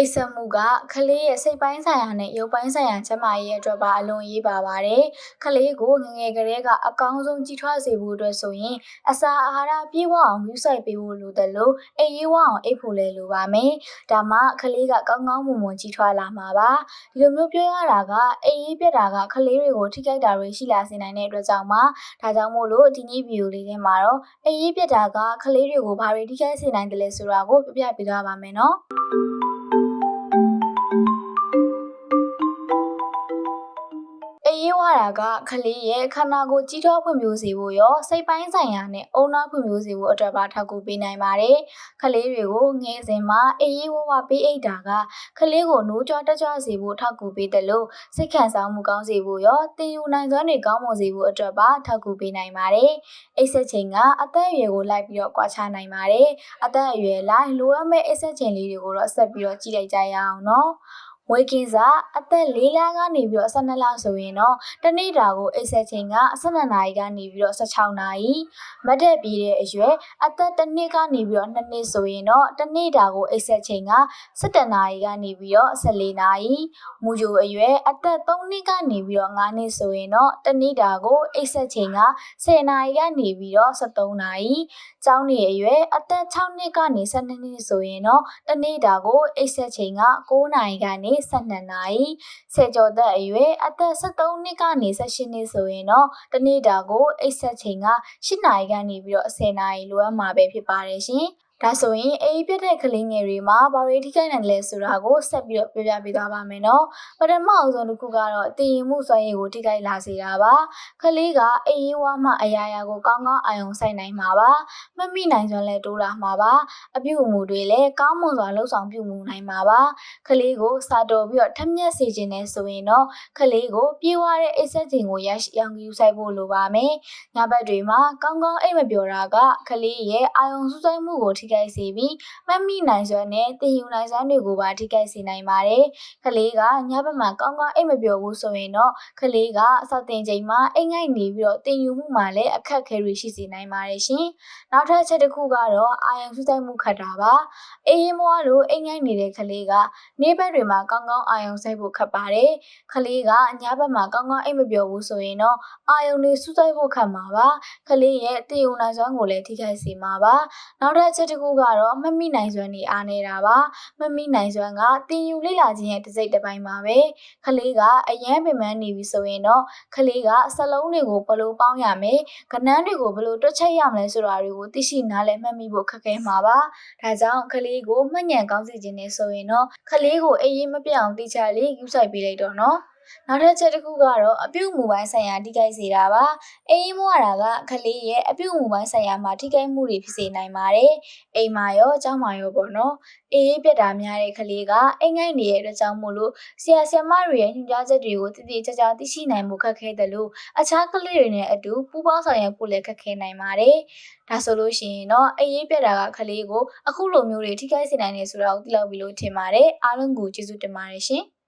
အိပ်စက်မှုကကလေးရဲ့စိတ်ပိုင်းဆိုင်ရာနဲ့ရုပ်ပိုင်းဆိုင်ရာကျန်းမာရေးအတွက်ပါအလွန်အရေးပါပါတယ်။ကလေးကိုငယ်ငယ်ကလေးကအကောင်းဆုံးကြီးထွားစေဖို့အတွက်ဆိုရင်အစာအာဟာရပြည့်ဝအောင်ယူဆိုင်ပေးဖို့လိုတယ်လို့အိပ်ရေးဝအောင်အိပ်ဖို့လည်းလိုပါမယ်။ဒါမှကလေးကကောင်းကောင်းမွန်မွန်ကြီးထွားလာမှာပါ။ဒီလိုမျိုးပြောရတာကအိပ်ရေးပြတ်တာကကလေးတွေကိုထိခိုက်တာတွေရှိလာစေနိုင်တဲ့အတွက်ကြောင့်ပါ။ဒါကြောင့်မို့လို့ဒီနေ့ဗီဒီယိုလေးထဲမှာတော့အိပ်ရေးပြတ်တာကကလေးတွေကိုဘာတွေထိခိုက်စေနိုင်တယ်လဲဆိုတာကိုပြပြပေးသွားပါမယ်နော်။ အေးရွာတာကကလေးရဲ့ခန္ဓာကိုယ်ကြီးထွားဖွံ့ဖြိုးစေဖို့ရောစိတ်ပိုင်းဆိုင်ရာနဲ့အုံနောက်ဖွံ့ဖြိုးစေဖို့အတွက်ပါထောက်ကူပေးနိုင်ပါတယ်။ကလေးတွေကိုငယ်စဉ်မှာအေးရွာဝပေးအိတ်တာကကလေးကိုနိုးကြွတက်ကြွစေဖို့ထောက်ကူပေးတယ်လို့စိတ်ခံစားမှုကောင်းစေဖို့ရောတင်ယူနိုင်စွမ်းတွေကောင်းမွန်စေဖို့အတွက်ပါထောက်ကူပေးနိုင်ပါတယ်။အိတ်ဆက်ချိန်ကအသက်အရွယ်ကိုလိုက်ပြီးတော့ကွာခြားနိုင်ပါတယ်။အသက်အရွယ်လိုက်လိုအပ်မဲ့အိတ်ဆက်ချိန်လေးတွေကိုတော့ဆက်ပြီးတော့ကြည့်လိုက်ကြရအောင်နော်။ ဝေကင်းစာအသက်၄လကနေပြီးတော့12လဆိုရင်တော့တနေ့တာကိုအိပ်ဆက်ချိန်က12နာရီကနေပြီးတော့16နာရီမတ်တက်ပြီးတဲ့အရွယ်အသက်တစ်နှစ်ကနေပြီးတော့2နှစ်ဆိုရင်တော့တနေ့တာကိုအိပ်ဆက်ချိန်က17နာရီကနေပြီးတော့14နာရီမူဂျိုအရွယ်အသက်3နှစ်ကနေပြီးတော့9နှစ်ဆိုရင်တော့တနေ့တာကိုအိပ်ဆက်ချိန်က10နာရီကနေပြီးတော့73နာရီကျောင်းနေအရွယ်အသက်6နှစ်ကနေ12နှစ်ဆိုရင်တော့တနေ့တာကိုအိပ်ဆက်ချိန်က9နာရီကနေ12နာရီဆယ်ကျော်သက်အရွယ်အသက်73နှစ်ကနေ18နှစ်ဆိုရင်တော့တနေ့တာကိုအိပ်ဆက်ချိန်က8နာရီကနေပြီးတော့10နာရီလိုအပ်မှာပဲဖြစ်ပါတယ်ရှင်။ ဒါဆိုရင်အေးပြတ်တဲ့ကလေးငယ်တွေမှာဘာတွေထိခိုက်နိုင်လဲဆိုတာကိုဆက်ပြီးတော့ပြောပြပေးသွားပါမယ်နော်။ပထမအဆုံးတစ်ခုကတော့တည်ရင်မှုစွမ်းရည်ကိုထိခိုက်လာစေတာပါ။ကလေးကအေးဝါမှအရာရာကိုကောင်းကောင်းအာရုံစိုက်နိုင်မှာပါ။မမိနိုင်စွမ်းလည်းတိုးလာမှာပါ။အပြုအမူတွေလည်းကောင်းမွန်စွာလှုပ်ဆောင်ပြုမှုနိုင်မှာပါ။ကလေးကိုစာတော်ပြီးတော့ထက်မြက်စေခြင်းနဲ့ဆိုရင်တော့ကလေးကိုပြေးဝတဲ့အိတ်ဆက်ခြင်းကိုရရှိအောင်ယူဆိုင်ဖို့လိုပါမယ်။ညဘက်တွေမှာကောင်းကောင်းအိတ်မပျော်တာကကလေးရဲ့အာရုံစူးစိုက်မှုကိုထိခိုက်စေပြီးမှတ်မိနိုင်စွမ်းနဲ့သင်ယူနိုင်စွမ်းတွေကိုပါထိခိုက်စေနိုင်ပါတယ်။ကလေးကညဘက်မှာကောင်းကောင်းအိတ်မပျော်ဘူးဆိုရင်တော့ကလေးကအစောတင်ချိန်မှာအိတ်ငိုက်နေပြီးတော့သင်ယူမှုမှာလည်းအခက်အခဲတွေရှိစေနိုင်ပါတယ်ရှင်။နောက်ထပ်အချက်တစ်ခုကတော့အာရုံစူးစိုက်မှုခက်တာပါ။အေးရင်မွားလို့အိတ်ငိုက်နေတဲ့ကလေးကနေဘက်တွေမှာကောင်းကောင်းအာရုံစိုက်ဖို့ခက်ပါတယ်။ကလေးကညဘက်မှာကောင်းကောင်းအိတ်မပျော်ဘူးဆိုရင်တော့အာရုံတွေစူးစိုက်ဖို့ခက်မှာပါ။ကလေးရဲ့သင်ယူနိုင်စွမ်းကိုလည်းထိခိုက်စေမှာပါ။နောက်ထပ်အချက်တစ်ခုကတော့မမိနိုင်စွမ်းနေအားနေတာပါမမိနိုင်စွမ်းကတင်ယူလိလာခြင်းရဲ့တစ်စိတ်တစ်ပိုင်းပါပဲခလေးကအရန်ပင်ပန်းနေပြီဆိုရင်တော့ခလေးကစလုံးတွေကိုဘလို့ပေါင်းရမယ်ကနန်းတွေကိုဘလို့တွက်ချက်ရမလဲဆိုတာတွေကိုသိရှိနားလည်မှတ်မိဖို့ခက်ခဲမှာပါဒါကြောင့်ခလေးကိုမှတ်ဉဏ်ကောင်းစေခြင်းနဲ့ဆိုရင်တော့ခလေးကိုအေးအေးမပြအောင်တိကျလေးယူဆိုင်ပေးလိုက်တော့နော် နောက်ထပ်ချက်တစ်ခုကတော့အပြုတ်မူပိုင်းဆိုင်ရာထိခိုက်စေတာပါ။အိမ်မွားတာကကလေးရဲ့အပြုတ်မူပိုင်းဆိုင်ရာမှာထိခိုက်မှုတွေဖြစ်စေနိုင်ပါတယ်။အိမ်မှာရောကျောင်းမှာရောပေါ့နော်။အေးပြက်တာများတဲ့ကလေးကအိမ်ငိုက်နေတဲ့အတွက်ကြောင့်မို့လို့ဆရာဆရာမတွေရဲ့ညွှန်ကြားချက်တွေကိုတည်တည်ကြကြသိရှိနိုင်မှုခက်ခဲတယ်လို့အခြားကလေးတွေနဲ့အတူပူးပေါင်းဆောင်ရွက်ဖို့လည်းခက်ခဲနိုင်ပါတယ်။ဒါဆိုလို့ရှိရင်တော့အေးပြက်တာကကလေးကိုအခုလိုမျိုးတွေထိခိုက်စေနိုင်တယ်ဆိုတာကိုသိလောက်ပြီလို့ထင်ပါတယ်။အားလုံးကိုကျေးဇူးတင်ပါတယ်ရှင်။